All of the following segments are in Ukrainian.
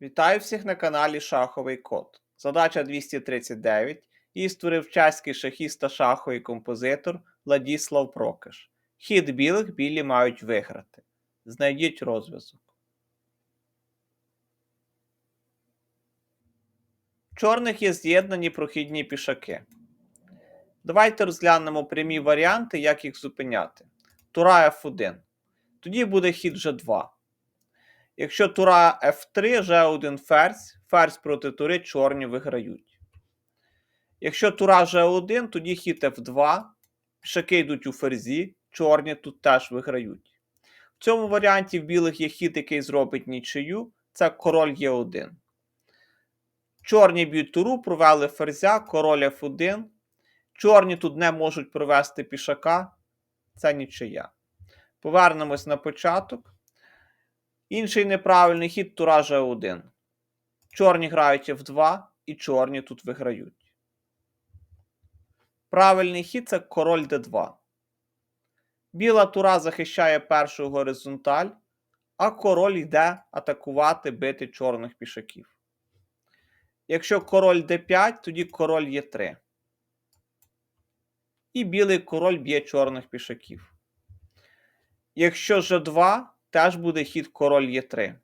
Вітаю всіх на каналі Шаховий Код. Задача 239. Її створив чеський шахіст та шаховий композитор Владіслав Прокиш. Хід білих білі мають виграти. Знайдіть розв'язок. В чорних є з'єднані прохідні пішаки. Давайте розглянемо прямі варіанти, як їх зупиняти. Тура F1. Тоді буде хід G2. Якщо тура F3, G1 ферзь, ферзь проти тури чорні виграють. Якщо тура G1, тоді хід F2, пішаки йдуть у ферзі, чорні тут теж виграють. В цьому варіанті в білих є хід, який зробить нічию, це король Е1. Чорні б'ють туру, провели ферзя, король F1. Чорні тут не можуть провести пішака, це нічия. Повернемось на початок. Інший неправильний хід тура G1. Чорні грають F2 і чорні тут виграють. Правильний хід це король D2. Біла тура захищає першу горизонталь, а король йде атакувати бити чорних пішаків. Якщо король D5, тоді король Е3. І білий король б'є чорних пішаків. Якщо G2, теж буде хід король Е3.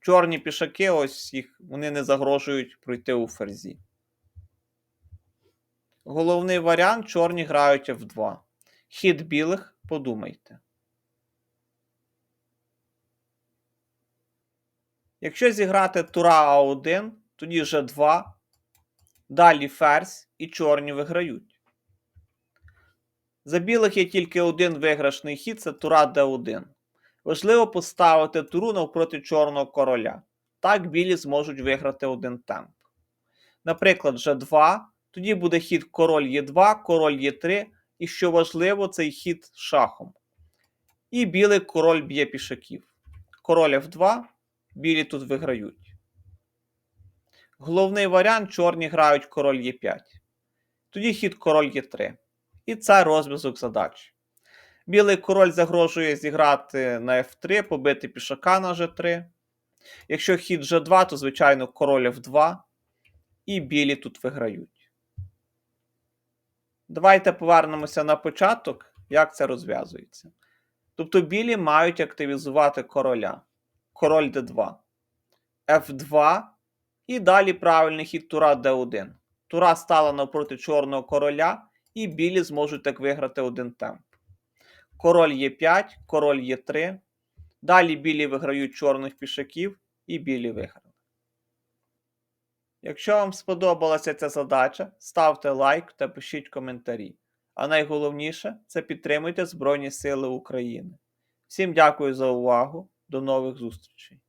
Чорні пішаки, ось їх, вони не загрожують пройти у ферзі. Головний варіант чорні грають F2. Хід білих подумайте. Якщо зіграти тура А1, тоді G2, далі ферзь і чорні виграють. За білих є тільки один виграшний хід це тура d1. Важливо поставити туру навпроти чорного короля. Так білі зможуть виграти один темп. Наприклад, G2, тоді буде хід король Е2, король Е3, і що важливо, цей хід шахом. І білий король б'є пішаків. Король F2, білі тут виграють. Головний варіант чорні грають король Е5. Тоді хід король Е3. І це розв'язок задачі. Білий король загрожує зіграти на F3, побити пішака на G3. Якщо хід G2, то, звичайно, король F2. І білі тут виграють. Давайте повернемося на початок, як це розв'язується. Тобто білі мають активізувати короля. Король d2. F2. І далі правильний хід тура d1. Тура стала навпроти чорного короля, і білі зможуть так виграти один темп. Король Е5, король Е3. Далі білі виграють чорних пішаків і білі виграли. Якщо вам сподобалася ця задача, ставте лайк та пишіть коментарі. А найголовніше це підтримуйте Збройні Сили України. Всім дякую за увагу. До нових зустрічей!